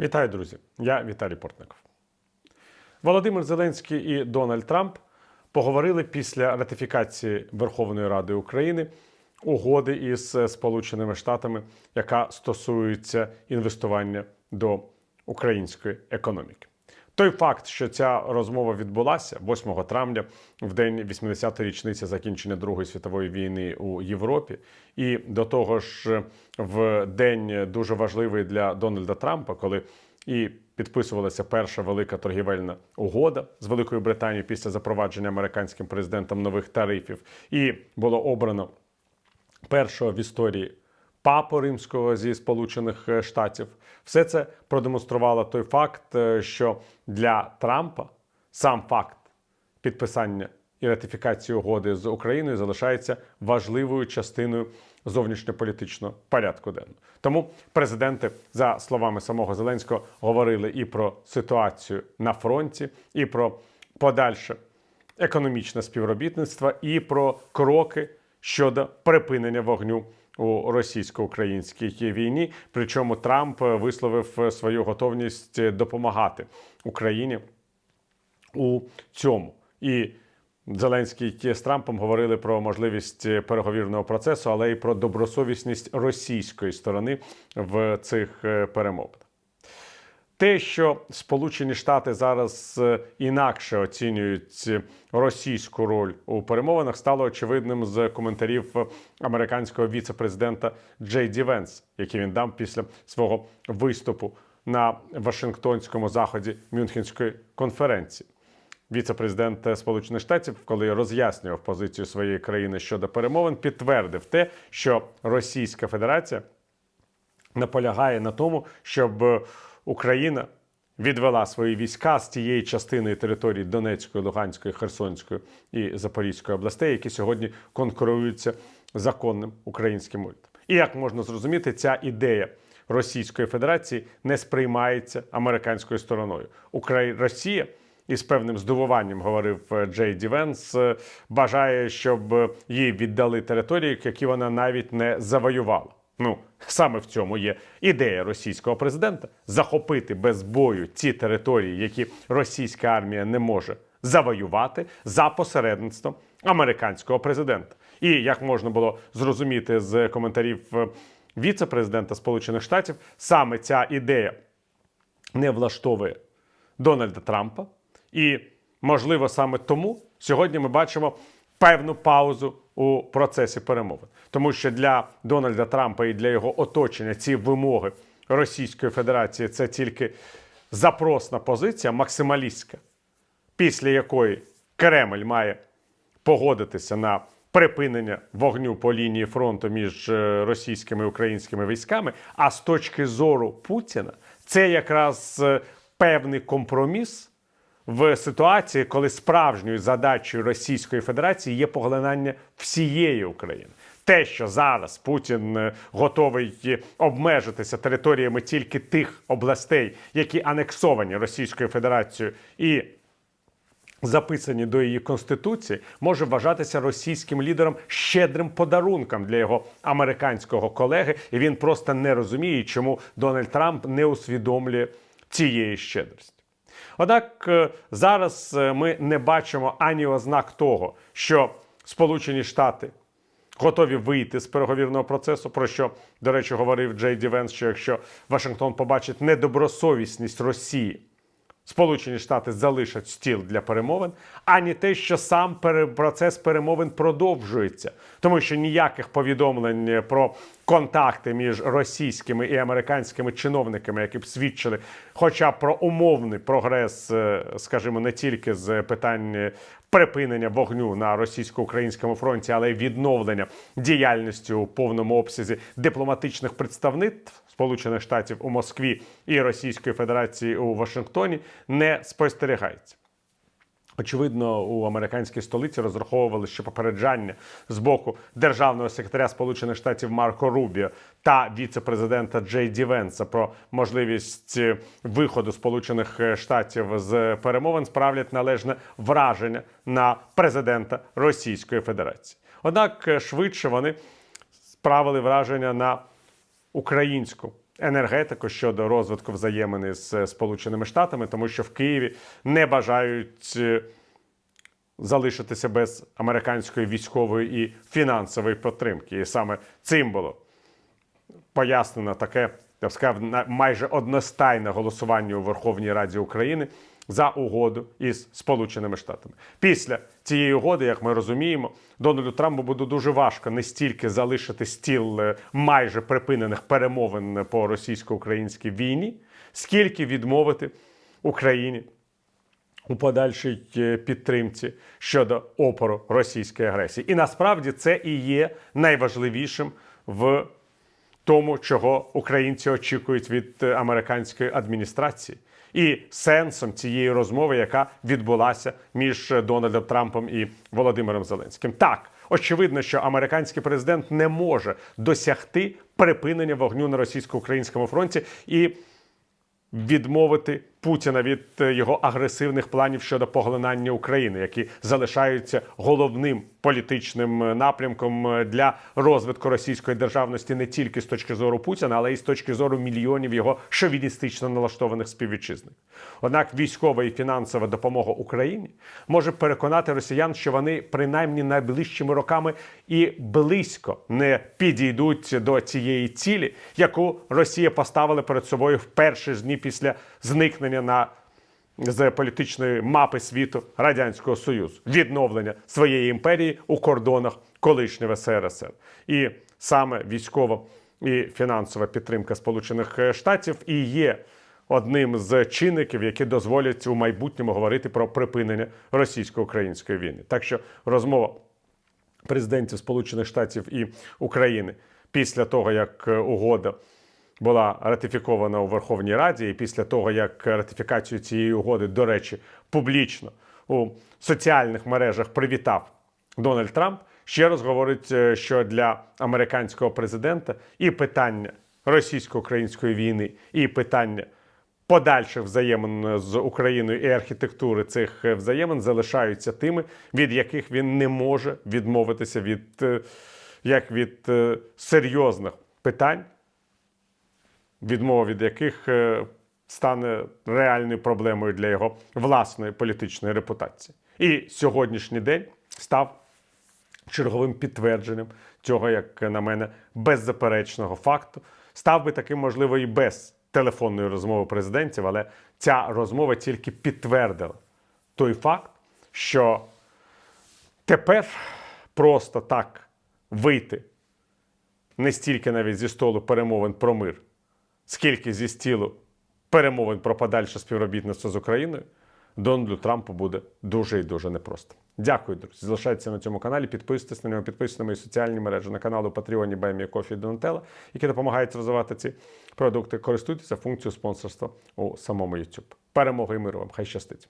Вітаю, друзі! Я Віталій Портников. Володимир Зеленський і Дональд Трамп поговорили після ратифікації Верховної Ради України угоди із Сполученими Штатами, яка стосується інвестування до української економіки. Той факт, що ця розмова відбулася 8 травня, в день 80-ї річниці закінчення Другої світової війни у Європі, і до того ж, в день дуже важливий для Дональда Трампа, коли і підписувалася перша велика торгівельна угода з Великою Британією після запровадження американським президентом нових тарифів, і було обрано першого в історії папу римського зі Сполучених е, Штатів. Все це продемонструвало той факт, е, що для Трампа сам факт підписання і ратифікації угоди з Україною залишається важливою частиною зовнішньополітичного порядку денного. Тому президенти, за словами самого Зеленського, говорили і про ситуацію на фронті, і про подальше економічне співробітництво, і про кроки щодо припинення вогню у російсько-українській війні. Причому Трамп висловив свою готовність допомагати Україні у цьому. І Зеленський з Трампом говорили про можливість переговірного процесу, але й про добросовісність російської сторони в цих е, перемовинах. Те, що Сполучені Штати зараз е, інакше оцінюють російську роль у перемовинах, стало очевидним з коментарів американського віце-президента Джей Ді Венс, який він дав після свого виступу на Вашингтонському заході Мюнхенської конференції. Віце-президент Сполучених Штатів, коли роз'яснював позицію своєї країни щодо перемовин, підтвердив те, що Російська Федерація наполягає на тому, щоб Україна відвела свої війська з тієї частини території Донецької, Луганської, Херсонської і Запорізької областей, які сьогодні конкуруються законним українським урядом. І як можна зрозуміти, ця ідея Російської Федерації не сприймається американською стороною. Україна Росія. Із певним здивуванням говорив е, Джей Ді Венс, е, бажає, щоб їй віддали території, які вона навіть не завоювала. Ну саме в цьому є ідея російського президента захопити без бою ці території, які російська армія не може завоювати за посередництвом американського президента. І як можна було зрозуміти з коментарів віце-президента Сполучених Штатів, саме ця ідея не влаштовує Дональда Трампа. І, можливо, саме тому сьогодні ми бачимо певну паузу у процесі перемовин, тому що для Дональда Трампа і для його оточення ці вимоги Російської Федерації це тільки запросна позиція, максималістська, після якої Кремль має погодитися на припинення вогню по лінії фронту між е, російськими і українськими військами. А з точки зору Путіна, це якраз е, певний компроміс в ситуації, коли справжньою задачею Російської Федерації є поглинання всієї України. Те, що зараз Путін е, готовий обмежитися територіями тільки тих областей, які анексовані Російською Федерацією і записані до її конституції, може вважатися російським лідером щедрим подарунком для його американського колеги, і він просто не розуміє, чому Дональд Трамп не усвідомлює цієї щедрості. Однак е, зараз е, ми не бачимо ані ознак того, що Сполучені Штати готові вийти з переговірного процесу, про що, до речі, говорив Джей Ді Венс, що якщо Вашингтон побачить недобросовісність Росії. Сполучені Штати залишать стіл для перемовин, ані те, що сам процес перемовин продовжується, тому що ніяких повідомлень про контакти між російськими і американськими чиновниками, які б свідчили, хоча про умовний прогрес, е, скажімо, не тільки з питань припинення вогню на російсько-українському фронті, але й відновлення діяльності у повному обсязі дипломатичних представництв Сполучених Штатів у Москві і Російської Федерації у Вашингтоні не спостерігається. Очевидно, у американській столиці розраховували, що попереджання з боку державного секретаря Сполучених Штатів Марко Рубіо та віце-президента Джей Ді Венса про можливість виходу Сполучених Штатів з перемовин справлять належне враження на президента Російської Федерації. Однак швидше вони справили враження на українську енергетику, щодо розвитку взаємини з Сполученими Штатами, тому що в Києві не бажають е, залишитися без американської військової і фінансової підтримки. І саме цим було пояснено таке, я б сказав, на- майже одностайне голосування у Верховній Раді України за угоду із Сполученими Штатами. Після цієї угоди, як ми розуміємо, Дональду Трампу буде дуже важко не стільки залишити стіл е, майже припинених перемовин по російсько-українській війні, скільки відмовити Україні у подальшій е, підтримці щодо опору російської агресії. І насправді це і є найважливішим в тому, чого українці очікують від е, американської адміністрації, і сенсом цієї розмови, яка відбулася між е, Дональдом Трампом і Володимиром Зеленським. Так, очевидно, що американський президент не може досягти припинення вогню на російсько-українському фронті і відмовити Путіна від е, його агресивних планів щодо поглинання України, які залишаються головним політичним е, напрямком е, для розвитку російської державності не тільки з точки зору Путіна, але й з точки зору мільйонів його шовіністично налаштованих співвітчизників. Однак військова і фінансова допомога Україні може переконати росіян, що вони принаймні найближчими роками і близько не підійдуть до цієї цілі, яку Росія поставила перед собою в перші ж дні після зникнення на з політичної мапи світу Радянського Союзу, відновлення своєї імперії у кордонах колишнього СРСР. І саме військова і фінансова підтримка Сполучених Штатів і є одним з чинників, які дозволять у майбутньому говорити про припинення російсько-української війни. Так що розмова президентів Сполучених Штатів і України після того, як е, угода була ратифікована у Верховній Раді, і після того, як ратифікацію цієї угоди, до речі, публічно у соціальних мережах привітав Дональд Трамп, ще раз говорить, е, що для американського президента і питання російсько-української війни, і питання подальших взаємин з Україною і архітектури цих е, взаємин залишаються тими, від яких він не може відмовитися від е, як від серйозних питань, відмова від яких е, стане реальною проблемою для його власної політичної репутації. І сьогоднішній день став черговим підтвердженням цього, як на мене, беззаперечного факту. Став би таким, можливо, і без телефонної розмови президентів, але ця розмова тільки підтвердила той факт, що тепер просто так вийти не стільки навіть зі столу перемовин про мир, скільки зі стілу перемовин про подальше співробітництво з Україною, Дональду Трампу буде дуже і дуже непросто. Дякую, друзі. Залишайтеся на цьому каналі, підписуйтесь на нього, підписуйтесь на мої соціальні мережі на канал у Патреоні Баймі Кофі Донателла, які допомагають розвивати ці продукти. Користуйтеся функцією спонсорства у самому YouTube. Перемоги і миру вам! Хай щастить!